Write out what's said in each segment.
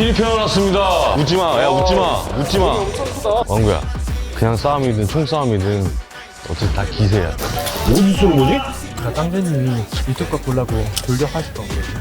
신이 태어났습니다. 웃지 마. 야, 웃지 마. 웃지 마. 왕구야. 그냥 싸움이든 총싸움이든 어차피 다 기세야. 어디 쏘는 거지? 나 깡배님이 이쪽 거 보려고 돌격하실 거거든요.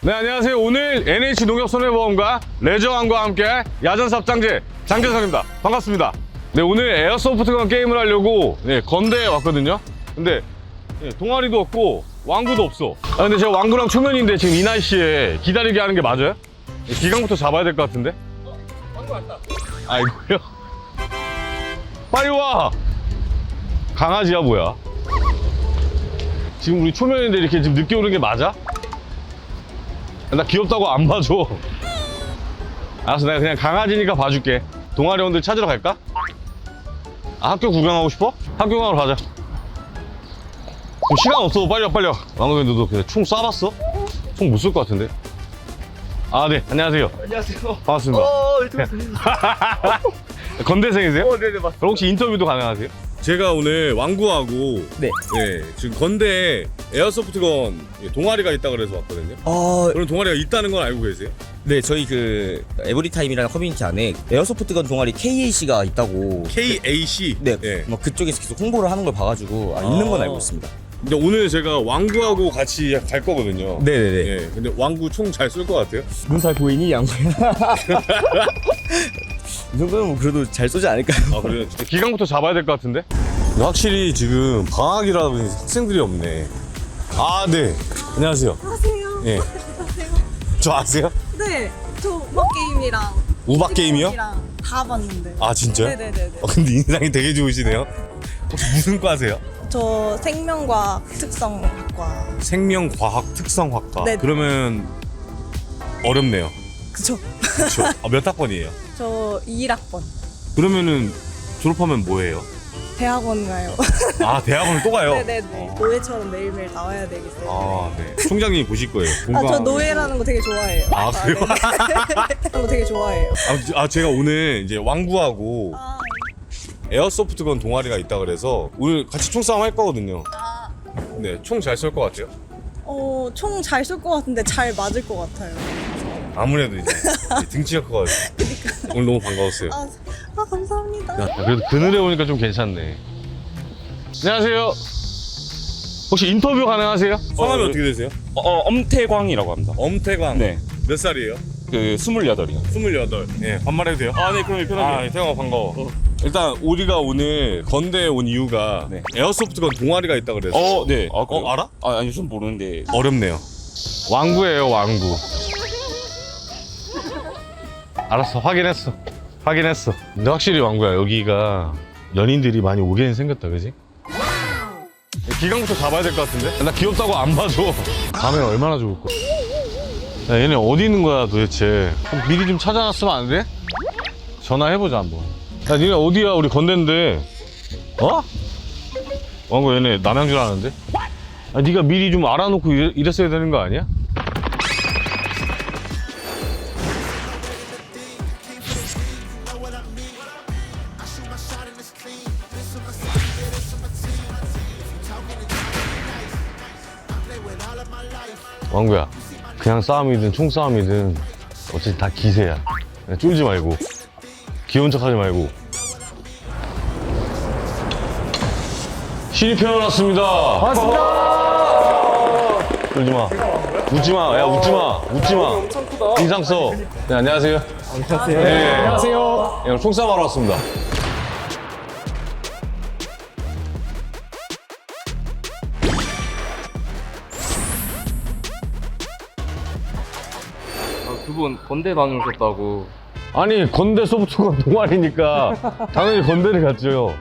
네, 안녕하세요. 오늘 NH 농협손해보험과 레저왕과 함께 야전 삽장제 장재성입니다. 반갑습니다. 네, 오늘 에어소프트건 게임을 하려고 네, 건대에 왔거든요. 근데 네, 동아리도 없고 왕구도 없어. 아, 근데 제가 왕구랑 초면인데 지금 이 날씨에 기다리게 하는 게 맞아요? 네, 기강부터 잡아야 될 것 같은데? 왕구 왔다. 아이고요. 빨리 와! 강아지야, 뭐야? 지금 우리 초면인데 이렇게 지금 늦게 오는 게 맞아? 나 귀엽다고 안 봐줘. 알았어, 내가 그냥 강아지니까 봐줄게. 동아리원들 찾으러 갈까? 아, 학교 구경하고 싶어? 학교 구경하러 가자. 지금 시간 없어, 빨리 와, 빨리 와. 왕국이 너도 그냥 총 쏴봤어? 총 못 쏠 것 같은데? 아, 네, 안녕하세요. 안녕하세요. 반갑습니다. 어, 유튜브 건대생이세요? 어, 네네, 맞습니다. 그럼 혹시 인터뷰도 가능하세요? 제가 오늘 왕구하고 네. 네, 지금 건대에 에어소프트건 동아리가 있다 그래서 왔거든요. 어, 그럼 동아리가 있다는 건 알고 계세요? 네, 저희 그 에브리타임이라는 커뮤니티 안에 에어소프트건 동아리 KAC가 있다고 KAC. 네, 예. 뭐 그쪽에서 계속 홍보를 하는 걸 봐가지고 아, 있는 건 알고 있습니다. 근데 오늘 제가 왕구하고 같이 갈 거거든요. 네네네. 예. 근데 왕구 총 잘 쏠 것 같아요? 눈살 보이니 양구야? 이 정도면 뭐 그래도 잘 쏘지 않을까요? 아 그래요? 진짜 기강부터 잡아야 될 것 같은데? 확실히 지금 방학이라 보니 학생들이 없네. 아 네. 안녕하세요. 하세요. 예. 저 아세요? 네, 저 우박 게임이랑 우박 게임이요? 이랑 다 봤는데. 아 진짜요? 네네네네. 어, 근데 인상이 되게 좋으시네요. 혹시 무슨 과세요? 저 생명과학 특성학과. 생명과학 특성학과. 네. 그러면 어렵네요. 그쵸? 그렇죠. 아, 몇 학번이에요? 저 21학번. 그러면은 졸업하면 뭐예요? 대학원 가요. 아 대학원을 또 가요? 네네네. 노예처럼 매일매일 나와야 되기 때문에. 아 네. 총장님이 보실 거예요. 아, 저 공부하는 노예라는 거 되게 좋아해요. 아, 그래요? 네네. 그런 거 되게 좋아해요. 아, 아, 제가 오늘 이제 왕구하고 아, 에어소프트건 동아리가 있다 그래서 오늘 같이 총싸움 할 거거든요. 아, 네, 총 잘 쏠 것 같아요. 어, 총 잘 쏠 것 같은데 잘 맞을 것 같아요. 아무래도 이제 등치가 커가지고 오늘 너무 반가웠어요. 아, 아 감사합니다. 야, 그래도 그늘에 오니까 좀 괜찮네. 안녕하세요. 혹시 인터뷰 가능하세요? 성함이 어, 떻게 되세요? 어, 어, 엄태광이라고 합니다. 엄태광. 네. 몇 살이에요? 그 28이요. 28. 예, 반말해도 돼요? 아, 네, 그럼 아, 편하게. 태광아 반가워. 일단 우리가 오늘 건대에 온 이유가 네. 에어소프트건 동아리가 있다 그래서 어, 네. 아, 그래요? 어, 알아? 아, 아니, 전 모르는데. 어렵네요. 왕구예요, 왕구. 알았어, 확인했어. 확인했어. 근데 확실히 왕구야, 여기가 연인들이 많이 오게 생겼다, 그지? 기강부터 잡아야 될 것 같은데? 나 귀엽다고 안 봐줘. 밤에 얼마나 좋을 거야. 야, 얘네 어디 있는 거야, 도대체? 좀 미리 좀 찾아놨으면 안 돼? 전화해보자, 한번. 야, 니네 어디야? 우리 건대인데. 어? 왕구 얘네 남양주 라는데? 아, 네가 미리 좀 알아놓고 이랬어야 되는 거 아니야? 왕구야, 그냥 싸움이든 총싸움이든 어차피 다 기세야. 쫄지 말고, 귀여운 척하지 말고. 신이 태어났습니다. 울지 마. 웃지 마. 야, 웃지 마. 웃지 마. 인상 써. 네, 안녕하세요. 안녕하세요. 네. 안녕하세요. 네, 오늘 총싸움 하러 왔습니다. 건대 다녀오셨다고 아니, 건대 소프트건 동아리니까 당연히 건대를 갔죠.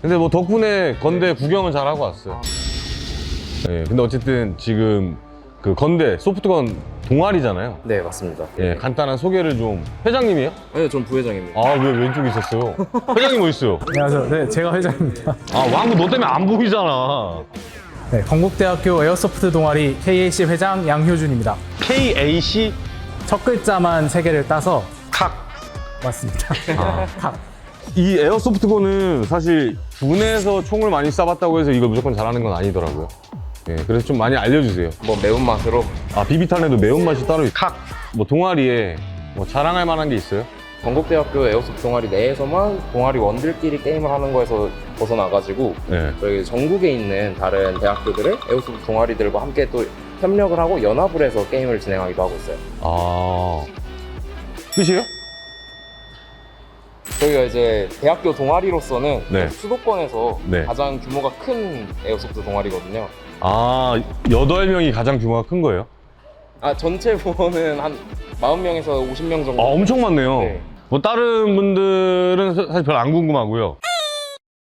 근데 뭐 덕분에 건대 구경은 잘 하고 왔어요. 예, 근데 어쨌든 지금 그 건대 소프트건 동아리잖아요. 네 맞습니다 예, 간단한 소개를 좀. 회장님이에요? 네, 전 부회장입니다 아, 왜 왼쪽에 있었어요? 회장님 어디 있어요? 안녕하세요. 네, 제가 회장입니다. 아, 왕구 너 때문에 안 보이잖아. 네, 건국대학교 에어소프트 동아리 KAC 회장 양효준입니다. KAC 첫 글자만 세 개를 따서 칵 맞습니다. 아. 칵. 이 에어소프트건은 사실 군에서 총을 많이 쏴봤다고 해서 이걸 무조건 잘하는 건 아니더라고요. 예, 그래서 좀 많이 알려주세요. 뭐 매운맛으로 아, 비비탄에도 매운맛이 따로 있 칵! 뭐 동아리에 뭐 자랑할 만한 게 있어요? 건국대학교 에어소프트 동아리 내에서만 동아리 원들끼리 게임을 하는 거에서 벗어나가지고 네. 저희 전국에 있는 다른 대학교들의 에어소프트 동아리들과 함께 또 협력을 하고 연합을 해서 게임을 진행하기도 하고 있어요. 아. 끝이에요? 저희가 이제 대학교 동아리로서는 네. 수도권에서 네. 가장 규모가 큰 에어소프트 동아리거든요. 아, 여덟 명이 가장 규모가 큰 거예요? 아 전체 부원은 한 40명에서 50명 정도. 아, 엄청 많네요. 네. 뭐 다른 분들은 사- 사실 별로 안 궁금하고요.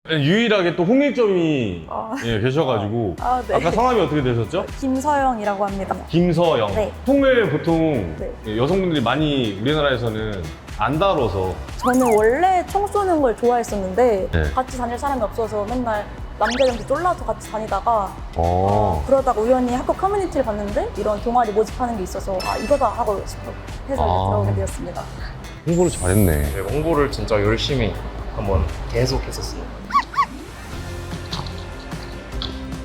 유일하게 또 홍일점이 아. 예, 계셔가지고 아, 네. 아까 성함이 어떻게 되셨죠? 김서영이라고 합니다. 김서영. 네. 통을 보통 네. 예, 여성분들이 많이 우리나라에서는 안 다뤄서 저는 원래 총 쏘는 걸 좋아했었는데 네. 같이 다닐 사람이 없어서 맨날 남자들한테 쫄라서 같이 다니다가 어. 그러다가 우연히 학교 커뮤니티를 봤는데 이런 동아리 모집하는 게 있어서 아 이거다 하고 싶어 해서 아. 들어오게 되었습니다. 홍보를 잘했네. 네, 홍보를 진짜 열심히 한번 계속 했었습니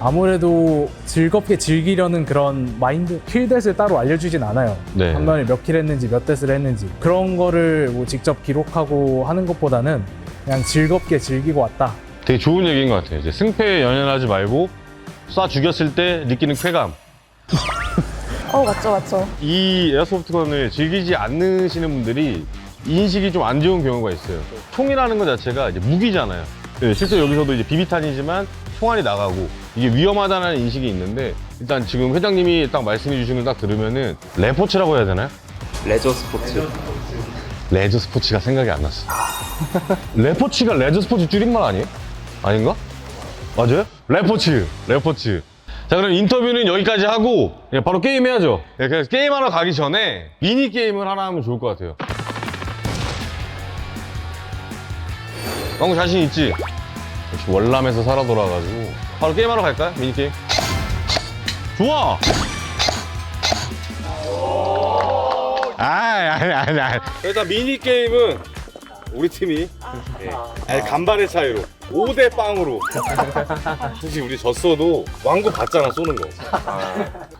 아무래도 즐겁게 즐기려는 그런 마인드 킬댓을 따로 알려주진 않아요. 네. 한 번에 몇 킬 했는지 몇 대스를 했는지 그런 거를 뭐 직접 기록하고 하는 것보다는 그냥 즐겁게 즐기고 왔다. 되게 좋은 얘기인 것 같아요. 이제 승패에 연연하지 말고 쏴 죽였을 때 느끼는 쾌감. 어 맞죠 맞죠. 이 에어소프트건을 즐기지 않으시는 분들이 인식이 좀 안 좋은 경우가 있어요. 총이라는 것 자체가 이제 무기잖아요. 네, 실제 여기서도 이제 비비탄이지만 총알이 나가고 이게 위험하다는 인식이 있는데 일단 지금 회장님이 딱 말씀해 주신 걸 딱 들으면은 레포츠라고 해야 되나요? 레저 스포츠. 레저 스포츠가 생각이 안 났어. 레포츠가 레저 스포츠 줄임말 아니에요? 아닌가? 맞아요? 레포츠, 레포츠. 자, 그럼 인터뷰는 여기까지 하고 예, 바로 게임 해야죠. 예, 그래서 게임하러 가기 전에 미니 게임을 하나 하면 좋을 것 같아요. 왕구 자신 있지? 역시 월남에서 살아 돌아가지고 바로 게임하러 갈까요? 미니 게임. 좋아. 아이, 아니, 아니, 아니. 일단 미니게임은 우리 팀이 예, 아니, 간발의 차이로 5대 빵으로 사실 우리 졌어도 왕구 봤잖아 쏘는 거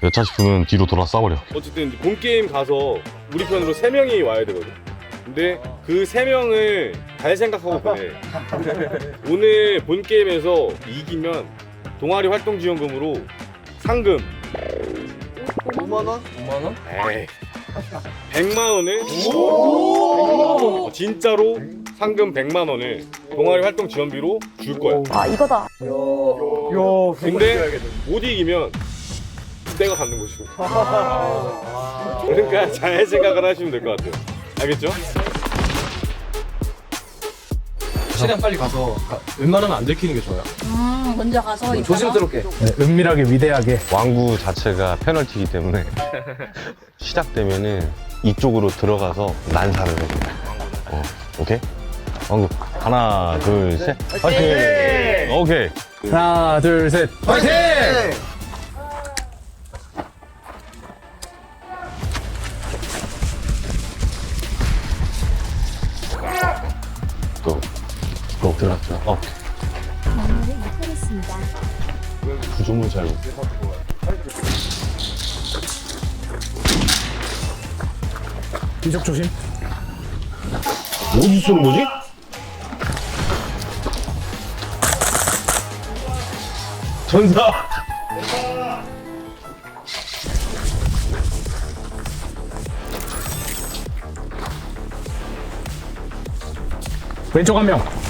여차 싶으면 뒤로 돌아 싸버려 어쨌든 본 게임 가서 우리 편으로 3명이 와야 되거든 근데 그 3명을 잘 생각하고 보내 오늘 본 게임에서 이기면 동아리 활동 지원금으로 상금 5만 원? 에이 100만 원을 어, 진짜로 상금 100만 원을 동아리 활동 지원비로 줄 거야. 아 이거다. 근데 못 이기면 내가 갖는 것이고. 그러니까 잘 생각을 하시면 될 것 같아요. 알겠죠? 최대한 빨리 가서 웬만하면 안 들키는 게 좋아요. 음 먼저 가서 이거 조심스럽게. 네, 은밀하게 위대하게 왕구 자체가 페널티이기 때문에 시작되면은 이쪽으로 들어가서 난사를 해. 어, 오케이? 왕구 하나 둘 셋. 파이팅! 오케이. 하나 둘 셋. 파이팅! 또 들어갔죠. 어. 구조물 잘. 이쪽 조심. 어디 쏘는 거지? 전사. 왼쪽 한 명.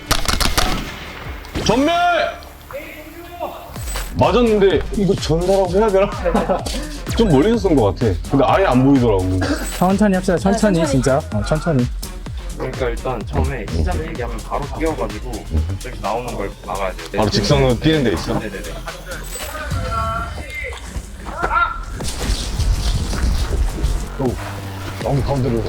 전멸. 맞았는데 이거 전사라고 해야 되나? 좀 멀리서 쏜 것 같아. 근데 아예 안 보이더라고. 천천히 합시다. 천천히, 천천히. 진짜. 어, 천천히. 그러니까 일단 처음에 시작 얘기하면 바로 뛰어가지고 저기 나오는 걸 막아야 돼요. 바로 직선으로 뛰는 데 있어? 네네네. 너무 가운데로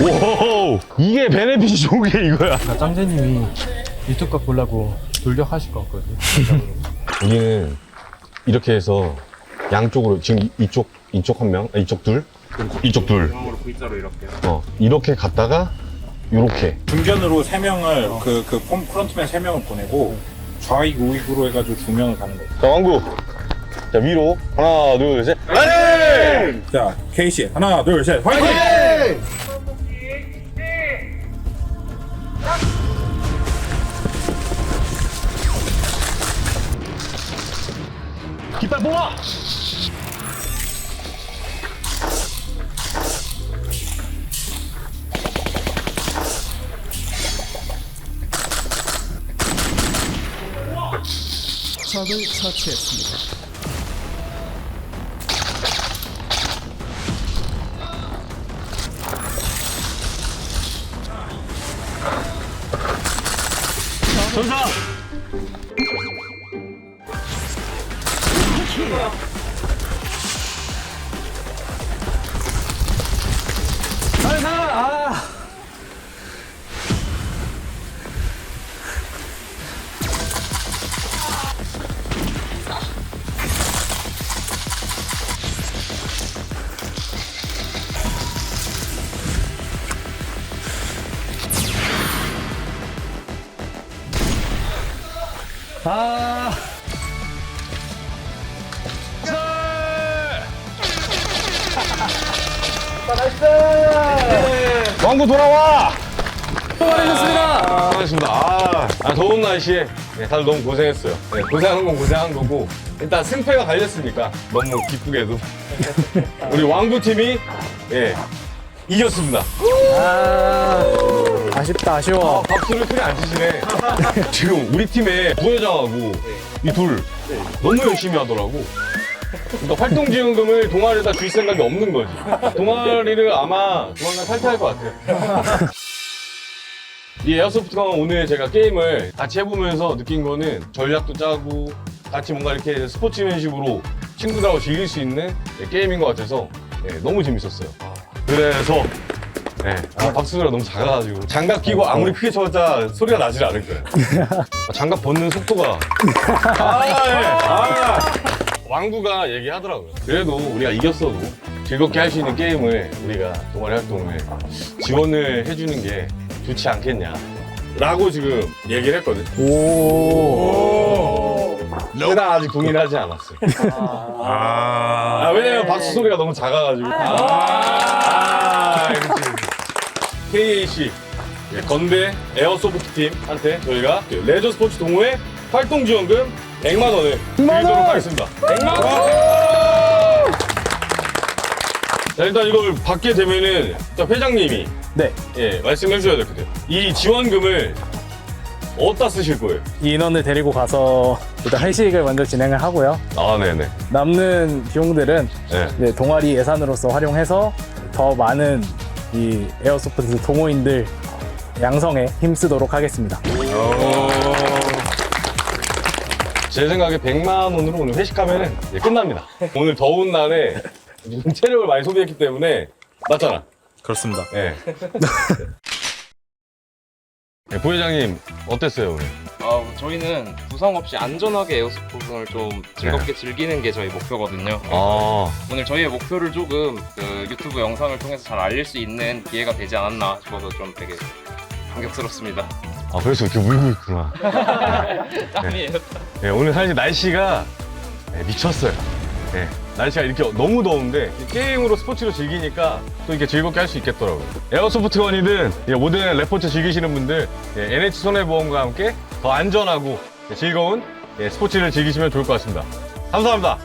오 이게 베네핏이 좋은 게 이거야. 짱제님이 유튜브 각 보려고 돌격하실 것 같거든요. 여기는 이렇게 해서 양쪽으로 지금 이- 이쪽 이쪽 한 명, 아, 이쪽 둘, 이쪽 둘. V자로 이렇게. 어 이렇게 갔다가 요렇게. 중견으로 세 명을 그, 그폼 프런트맨 세 명을 보내고 좌익 우익으로 해가지고 두 명을 가는 거예요. 자 왕구. 자 위로 하나 둘 셋. 화이팅! 자, 케이씨. 하나, 둘, 셋. 화이팅! 깃발 뽑아. 가자! 아! 왕구 돌아와! 수고하셨습니다. 수고하셨습니다. 아, 아, 더운 날씨에 네, 다들 너무 고생했어요. 네, 고생한 건 고생한 거고 일단 승패가 갈렸으니까 너무 기쁘게도 우리 왕구 팀이 예 이겼습니다. 아쉽다, 아쉬워. 박수를 크게 안 치시네. 지금 우리 팀에 부회장하고 이 둘 너무 열심히 하더라고. 그러니까 활동지원금을 동아리에다 줄 생각이 없는 거지. 동아리를 아마 조만간 탈퇴할 것 같아요. 이 에어소프트건 오늘 제가 게임을 같이 해보면서 느낀 거는 전략도 짜고 같이 뭔가 이렇게 스포츠맨식으로 친구들하고 즐길 수 있는 게임인 것 같아서 네, 너무 재밌었어요. 그래서 네, 아, 박수가 너무 작아가지고 장갑 끼고 아무리 크게 쳐봤자 소리가 나질 않을 거예요. 아, 장갑 벗는 속도가 아, 예. 아. 왕구가 얘기하더라고요. 그래도 우리가 이겼어도 즐겁게 할 수 있는 게임을 우리가 동아리 활동을 지원을 해주는 게 좋지 않겠냐. 라고 지금 얘기를 했거든. 오. 근데 나 아직 동의하지 않았어요. 아, 왜냐면 박수 소리가 너무 작아가지고. 아, 그렇지. KAC 예, 건대 에어소프트 팀한테 저희가 그 레저 스포츠 동호회 활동 지원금 100만 원을 드리도록 하겠습니다. 100만 원! 자, 일단 이걸 받게 되면은 일단 회장님이 네. 예, 말씀해 주셔야 될 것 같아요. 이 지원금을 어디다 쓰실 거예요? 이 인원을 데리고 가서 일단 회식을 먼저 진행을 하고요. 아, 네네. 남는 비용들은 네. 이제 동아리 예산으로서 활용해서 더 많은 이 에어소프트 동호인들 양성에 힘쓰도록 하겠습니다. 제 생각에 100만 원으로 오늘 회식하면 이제 끝납니다. 오늘 더운 날에 체력을 많이 소비했기 때문에 맞잖아. 그렇습니다. 예. 네, 부회장님 어땠어요 오늘? 아, 저희는 부상 없이 안전하게 에어소프트를 좀 즐겁게 즐기는 게 저희 목표거든요. 아, 오늘 저희의 목표를 조금 그 유튜브 영상을 통해서 잘 알릴 수 있는 기회가 되지 않았나 싶어서 좀 되게 감격스럽습니다. 아 그래서 이렇게 울고 있구나. 땀이에요. 네, 오늘 사실 날씨가 네, 미쳤어요. 네, 날씨가 이렇게 너무 더운데 게임으로 스포츠로 즐기니까 또 이렇게 즐겁게 할 수 있겠더라고요. 에어소프트건이든 예, 모든 레포츠 즐기시는 분들 예, NH 손해보험과 함께 더 안전하고 예, 즐거운 예, 스포츠를 즐기시면 좋을 것 같습니다. 감사합니다.